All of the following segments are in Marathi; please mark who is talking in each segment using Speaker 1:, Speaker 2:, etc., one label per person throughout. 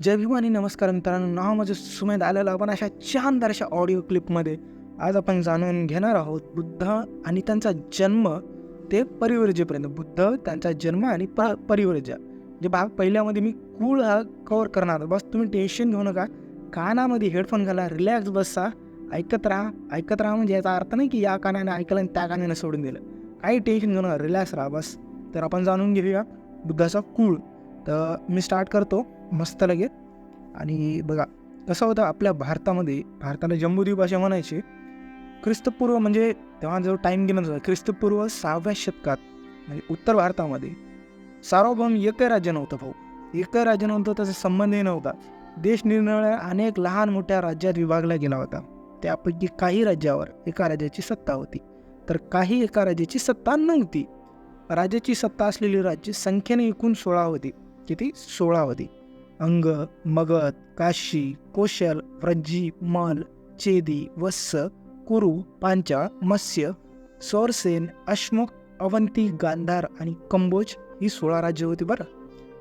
Speaker 1: जय भीम नमस्कार मित्रांनो. नाव माझं सुमेध आलेलं. आपण अशा छानदार अशा ऑडिओ क्लिपमध्ये आज आपण जाणून घेणार आहोत बुद्ध आणि त्यांचा जन्म ते परिवर्जेपर्यंत. बुद्ध त्यांचा जन्म आणि प परिवर्जा. जे भाग पहिल्यामध्ये मी कूळ हा कवर करणार बस तुम्ही टेन्शन घेऊ नका. कानामध्ये हेडफोन घाला रिलॅक्स बसा. ऐकत राहा. ऐकत राहा म्हणजे याचा अर्थ नाही की या कानाने ऐकलं आणि त्या कानाने सोडून दिलं. काही टेन्शन घेऊ नका. रिलॅक्स राहा बस. तर आपण जाणून घेऊया बुद्धाचा कूळ तर मी स्टार्ट करतो. मस्त लगेच. आणि बघा कसं होतं आपल्या भारतामध्ये भारताला जम्बूद्वीप असे म्हणायचे ख्रिस्तपूर्व म्हणजे तेव्हा जो टाईम गेला होता ख्रिस्तपूर्व सहाव्या शतकात म्हणजे उत्तर भारतामध्ये सार्वभौम एकही राज्य नव्हतं भाऊ. एकही राज्य नव्हतं त्याचा संबंधही नव्हता. देश निरनिराळ्या अनेक लहान मोठ्या राज्यात विभागला गेला होता. त्यापैकी काही राज्यावर एका राज्याची सत्ता होती. तर काही एका राज्याची सत्ता नव्हती. राज्याची सत्ता असलेली राज्य संख्येने एकूण सोळा होती. किती? सोळा होती. अंग मगध काशी कोशल व्रज्जी मल चेदी वत्स कुरु पांचाळ मत्स्य सौरसेन अश्मुक अवंती गांधार आणि कंबोज ही सोळा राज्य होती बरं.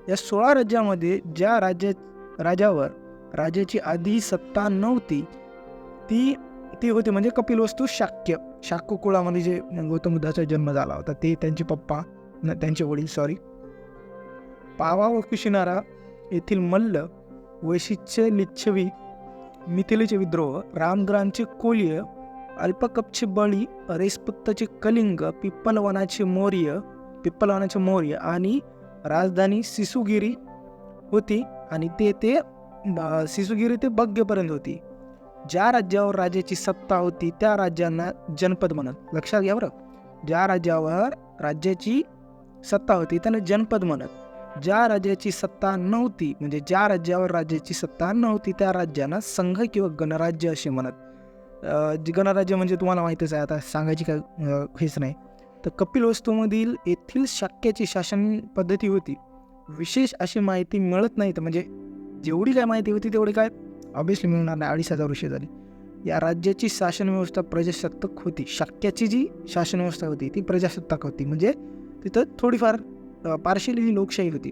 Speaker 1: या सोळा राज्यामध्ये ज्या राज्या राजावर राजाची आधी सत्ता नव्हती ती ती होती म्हणजे कपिलवस्तू शाक्य. शाक्य कुळामध्ये जे गौतम बुद्धाचा जन्म झाला होता ते त्यांचे पप्पा न त्यांचे वडील सॉरी पावा व कुशिनारा येथील मल्ल वैशिष्ट्य लिच्छवी मिथिलेचे विद्रोह रामग्रामचे कोल्य अल्पकपचे बळी रेसपुत्तचे कलिंग पिप्पलवनाचे मौर्य पिप्पलवनाचे मौर्य आणि राजधानी सिसुगिरी होती आणि ते ते सिसुगिरी ते बग्यपर्यंत होती. ज्या राज्यावर राजाची सत्ता होती त्या राज्यांना जनपद म्हणत लक्षात घ्या बरं. ज्या राज्यावर राज्याची सत्ता होती त्यांना जनपद म्हणत. ज्या राज्याची सत्ता नव्हती म्हणजे ज्या राज्यावर राज्याची सत्ता नव्हती त्या राज्यांना संघ किंवा गणराज्य असे म्हणत. गणराज्य म्हणजे तुम्हाला माहीतच आहे आता सांगायची काय हेच नाही. तर कपिल वस्तूमधील येथील शाक्याची शासन पद्धती होती. विशेष अशी माहिती मिळत नाही तर म्हणजे जेवढी काय माहिती होती तेवढी काय? ऑब्विसली मिळणार नाही अडीच हजार वर्षे झाली. या राज्याची शासन व्यवस्था प्रजासत्ताक होती. शाक्याची जी शासन व्यवस्था होती ती प्रजासत्ताक होती. म्हणजे तिथं थोडीफार पार्शियली ही लोकशाही होती.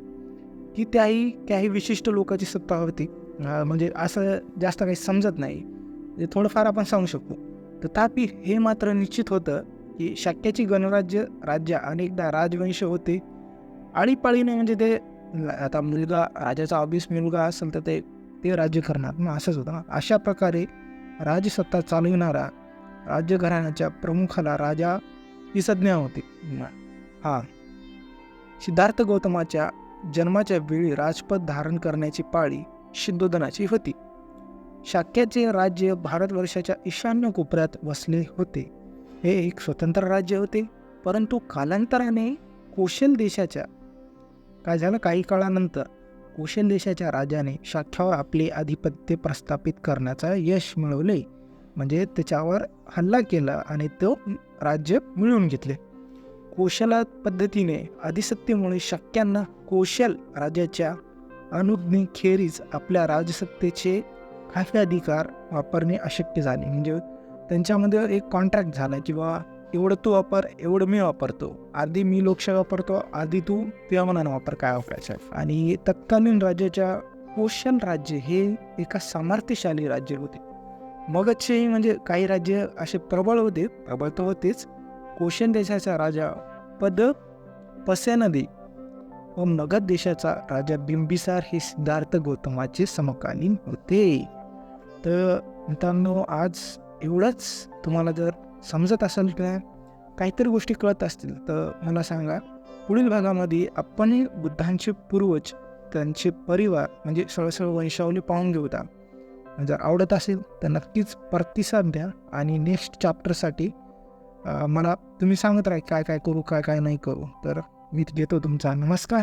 Speaker 1: की त्याही काही विशिष्ट लोकांची सत्ता होती. म्हणजे असं जास्त काही समजत नाही. जे थोडंफार आपण सांगू शकतो. तथापि हे मात्र निश्चित होतं की शाक्याची गणराज्य राज्य अनेकदा राजवंश होते. आळीपाळीने म्हणजे ते आता मुलगा राजाचा ऑब्विस मुलगा असेल तर ते ते राज्य करणार मग असंच होतं ना. अशा प्रकारे राजसत्ता चालविणारा राज्यघराण्याच्या प्रमुखाला राजा ही संज्ञा होती. हां. सिद्धार्थ गौतमाच्या जन्माच्या वेळी राजपद धारण करण्याची पाळी सिद्धोदनाची होती. शाक्याचे राज्य भारतवर्षाच्या ईशान्य कोपऱ्यात वसले होते. हे एक स्वतंत्र राज्य होते. परंतु कालांतराने कोशल देशाच्या काय झालं काही काळानंतर कोशल देशाच्या राजाने शाख्यावर आपले आधिपत्य प्रस्थापित करण्याचा यश मिळवले. म्हणजे त्याच्यावर हल्ला केला आणि तो राज्य मिळवून घेतले. कोशला पद्धतीने अधिसत्तेमुळे शक्यांना कोशल राजाच्या अनुज्ञेखेरीज आपल्या राजसत्तेचे काही अधिकार वापरणे अशक्य झाले म्हणजे त्यांच्यामध्ये एक कॉन्ट्रॅक्ट झाला किंवा एवढं तू वापर एवढं मी वापरतो आधी मी लोकशाही वापरतो आधी तू तुझ्या मनानं वापर काय वापरायचा आहे. आणि तत्कालीन राज्याच्या कोशल राज्य हे एका सामर्थ्यशाली राज्य होते मगधचे म्हणजे काही राज्य असे प्रबळ होते प्रबळ तर होतेच कोशन देशाचा राजा पद पसेनदी व मगध देशाचा राजा बिंबिसार हे सिद्धार्थ गौतमाचे समकालीन होते. तर मित्रांनो आज एवढंच तुम्हाला जर समजत असेल किंवा काहीतरी गोष्टी कळत असतील तर मला सांगा पुढील भागामध्ये आपण बुद्धांचे पूर्वज त्यांचे परिवार म्हणजे सळसळ वंशावली पाहून घेऊता जर आवडत असेल तर नक्कीच प्रतिसाद द्या आणि नेक्स्ट चॅप्टरसाठी मला तुम्ही सांगत राहा काय काय करू काय काय नाही करू. तर मी घेतो तुमचा नमस्कार.